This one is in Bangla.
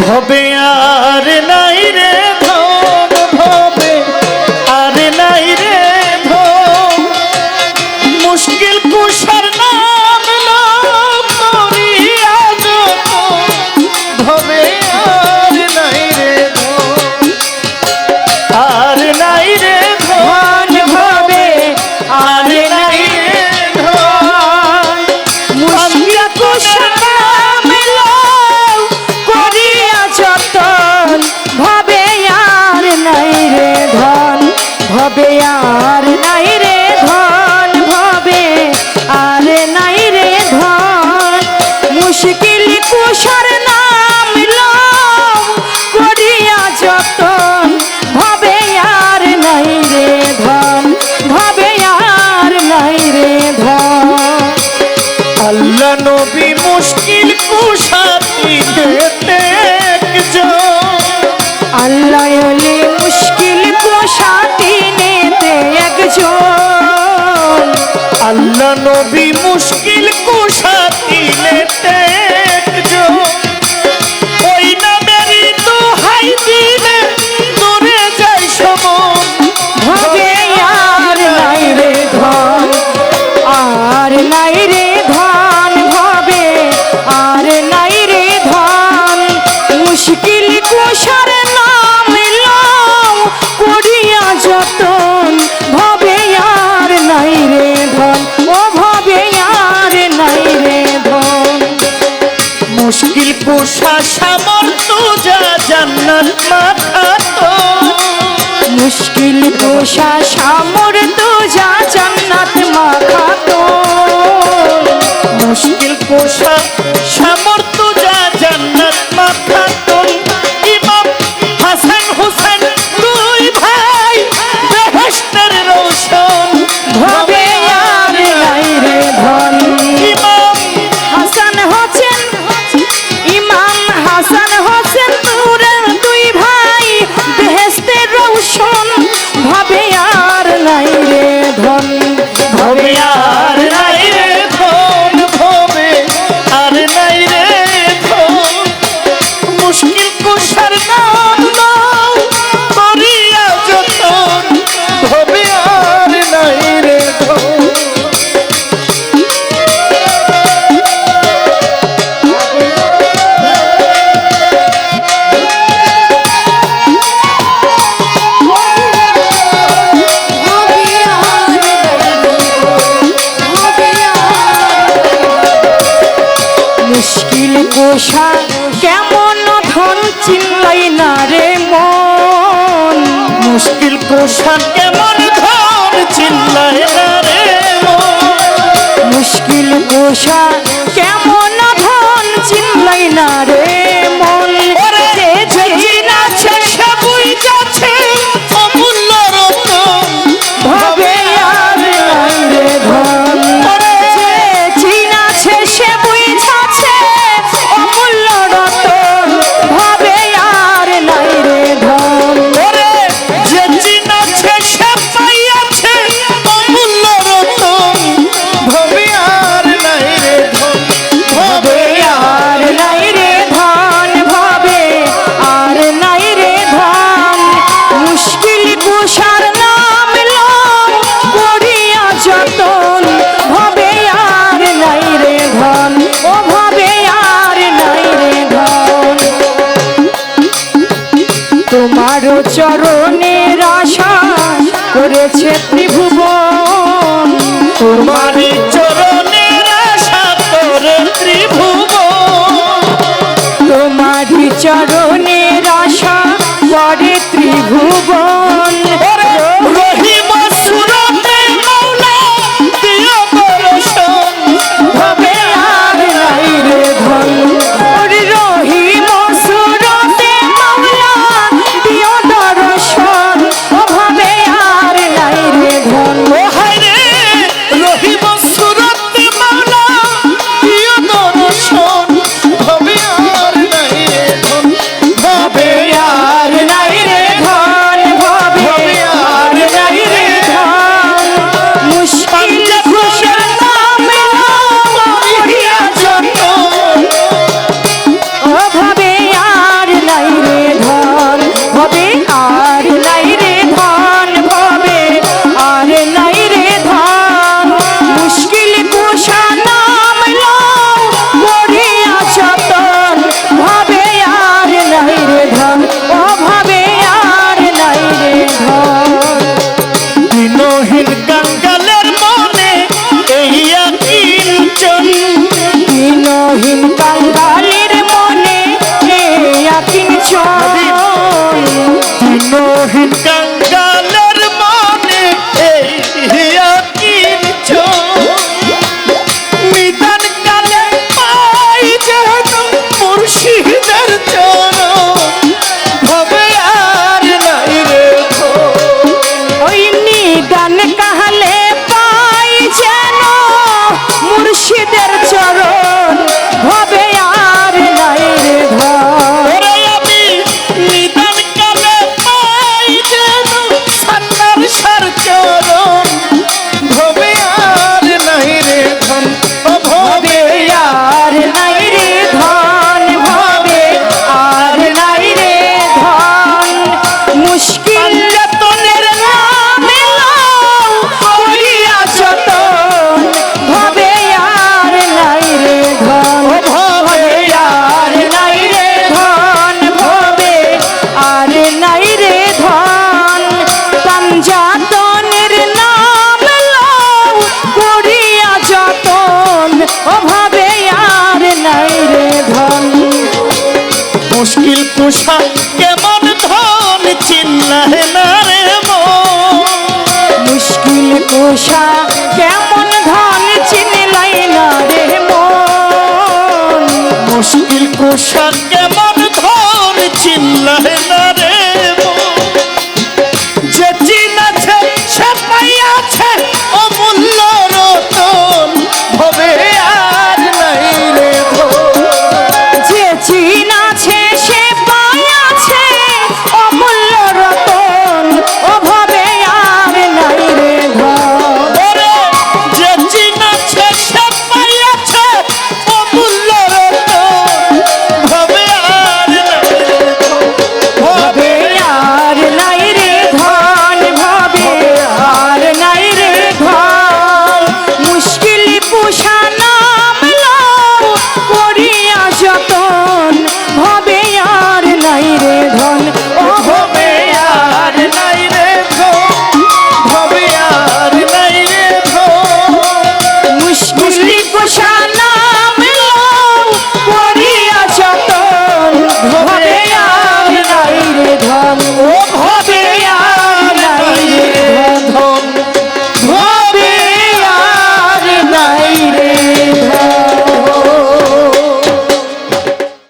ভবে আর নাই রে। প্রাপ্ত পোষা সামর্থ্য যা জান্নাত মাথা তো মুশকিল পোষা সামর পয়সা কেমন ধন চিল্লাই না রে মন? মুশকিল কোষা কেমন ধন চিল্লাই না রে মুশকিল কোষা কেমন ধন চিল্লাই না রে নির্জন হীনহীন বাংলা খুশিদের মুশকিল কুষা কেমন ধন চিল্লাহে না রে মুশকিল কুষা কেমন ধন চিল্লাই না রে মুশকিল কুষা